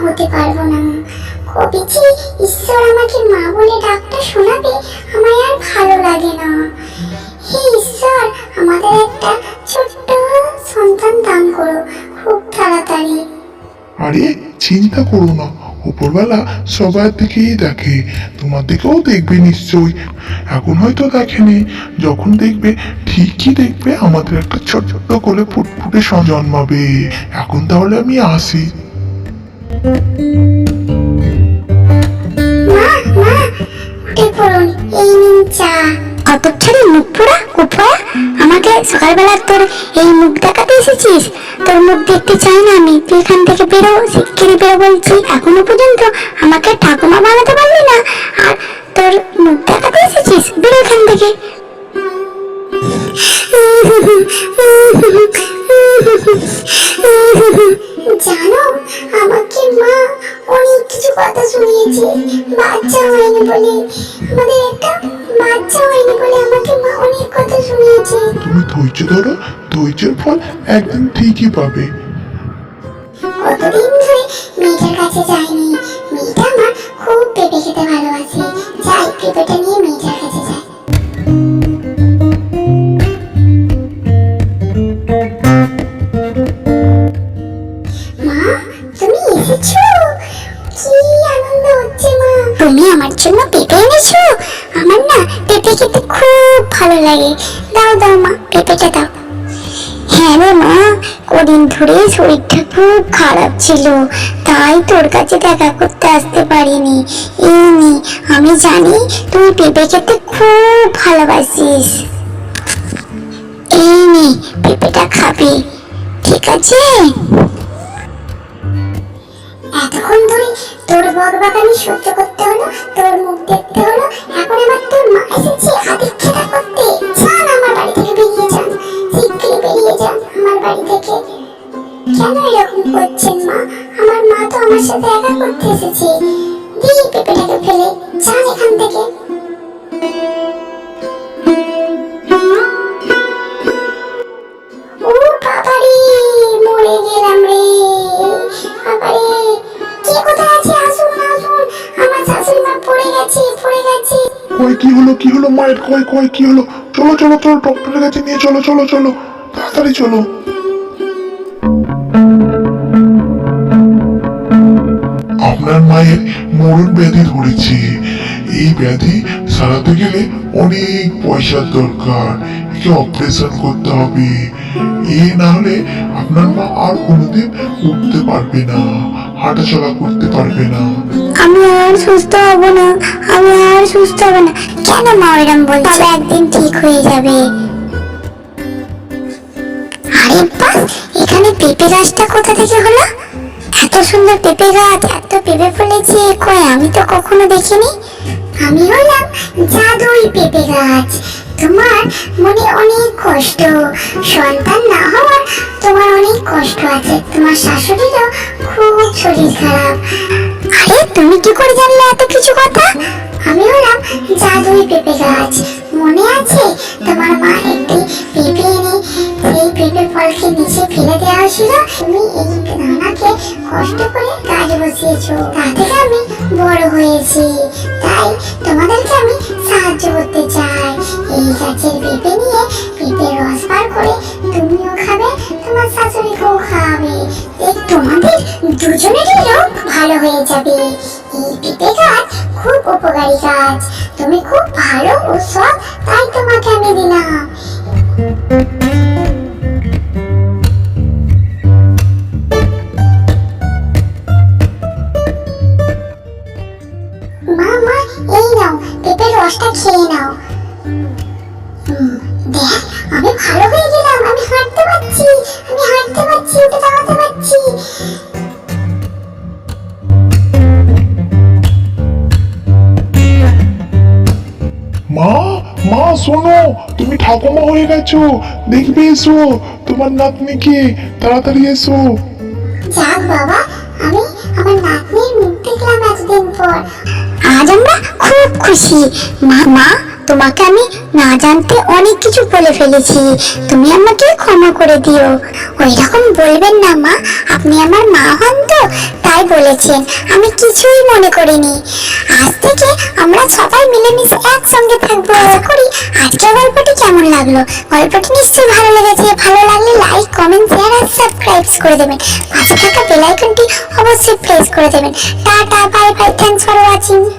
হতে পারব না। কবে যে ঈশ্বর আমাকে মা বলে ডাকটা শোনাবে, আমায় আর ভালো লাগে না। হে ঈশ্বর, আমাদের একটা ছোট্ট সন্তান দান করো, খুব তাড়াতাড়ি। আরে, চিন্তা করো না। উপরবেলা সবার দিকেই দেখে। তোমার দিকেও দেখবে নিশ্চয়ই। এখন হয়তো দেখেনি। যখন দেখবে, ঠিকই দেখবে, আমাদের একটা ছোট্ট করে ফুটফুটে জন্মাবে। এখন তাহলে আমি আসি। আমাকে সকালবেলা তোর এই মুখ দেখাতে এসেছিস? তোর মুখ দেখতে চাই না আমি। তুই এখান থেকে বেরো বলছি। এখনও পর্যন্ত আমাকে ঠাকুমা বানাতে কথা শুনিয়েছে। বাচ্চা হয়নি বলে। আমাদের একটা বাচ্চা হয়নি বলে আমাকে মা অনেক কথা শুনিয়েছে। তুমি ধৈর্য ধরো ধৈর্যের ফল একদিন ঠিকই পাবে। কতদিন ধরে মেয়েটার কাছে যাইনি মেয়েটা আমার খুব পেঁপে খেতে ভালোবাসে। যাই পেঁপেটা নিয়ে মেয়েটার ভালো লাগে। দাও দাও মা পেঁপেটা দাও। হ্যাঁ রে মা ধরে শরীরটা খুব খারাপ ছিল, তাই তোর কাছে দেখা করতে আসতে পারিনি। এই নে, আমি জানি তুই পেঁপে খেতে খুব ভালোবাসিস। এই পেঁপেটা খাবি, ঠিক আছে? এতক্ষণ ধরে তোর বকবাগানি সহ্য করতে হলো, তোর মুখ দেখতে হলো, এখন তোর মা এসেছে আদিক সাথে একা করতে এসেছে। দিই পেঁপেটাকে ফেলে যান এখান থেকে। কি হলো কি হলো? মায়ের কই কই, কি হলো? চলো চলো চলো, ডক্টরের কাছে নিয়ে চলো চলো চলো। তাড়াতাড়ি চলো। আপনার মায়ের মরণ ব্যাধি ধরেছে। এই ব্যাধি সারাতে গেলে অনেক পয়সার দরকার। একে অপারেশন করতে হবে। এ না হলে আপনার মা আর কোনোদিন উঠতে পারবে না হাঁটাচলা করতে পারবে না। আমি আর সুস্থ হব না আমি আর সুস্থ হব না। কেন মা এরম বলছে? তবে একদিন ঠিক হয়ে যাবে। আরে বাস এখানে পেঁপে গাছটা কোথা থেকে হলো? এত সুন্দর পেঁপে গাছ, এত পেঁপে ফলেছে কই আমি তো কখনো দেখিনি। আমি হলাম জাদুই পেঁপে গাছ। তোমার মনে অনেক কষ্ট। সন্তান না হওয়ার তোমার অনেক কষ্ট আছে। তোমার শাশুড়িরও খুব শরীর খারাপ। আরে, তুমি কি করে জানলে এত কিছু কথা? আমি হলাম জাদুই পেঁপে গাছ। মনে আছে তোমার মা একটি পেঁপে এনে সেই পেঁপে ফলকে নিচে ফেলে হয়েছিল তুমি এই দানাকে কষ্ট করে গাছ বসিয়েছো। তা আমি বড় হয়েছি। তাই তোমাদেরকে আমি সাহায্য করতে চাই। এই গাছের পেঁপে নিয়ে পেঁপে রস বার করে তুমিও খাবে, তোমার শাশুড়িকেও খাওয়াবে। তোমাদের দুজনেরই রোগ ভালো হয়ে যাবে। এই পেঁপে গাছ খুব উপকারী গাছ। তুমি খুব ভালো ও সৎ, তাই তোমাকে আমি দিলাম। এই নাও পেঁপের রসটা খেয়ে নাও। দেখ আমি ভালো হয়ে গেলাম আমি হাঁটতে পারছি আমি হাঁটতে পারছি উঠে দাঁড়াতে পারছি। মা মা শোনো তুমি ঠাকুমা হয়ে গেছো দেখবে এসো তোমার নাতনিকে তাড়াতাড়ি এসো। যাক বাবা আমি আমার নাতনির মুখ দেখলাম এতদিন পর। আজ আমরা খুশি। মা মা, তোমাকে আমি না জানতে অনেক কিছু বলে ফেলেছি। তুমি আমাকে ক্ষমা করে দিও। ওই রকম বলবেন না, মা। আপনি আমার মা হন তো, তাই বলেছেন। আমি কিছুই মনে করিনি। আজ থেকে আমরা সবাই মিলেমিশে একসঙ্গে থাকব। আশা করি আজকের গল্পটি কেমন লাগল? গল্পটি নিশ্চয়ই ভালো লেগেছে। ভালো লাগলে লাইক, কমেন্ট শেয়ার আর সাবস্ক্রাইব করে দেবেন। পাশে থাকা বেল আইকনটি অবশ্যই প্রেস করে দেবেন। Tata bye bye thanks for watching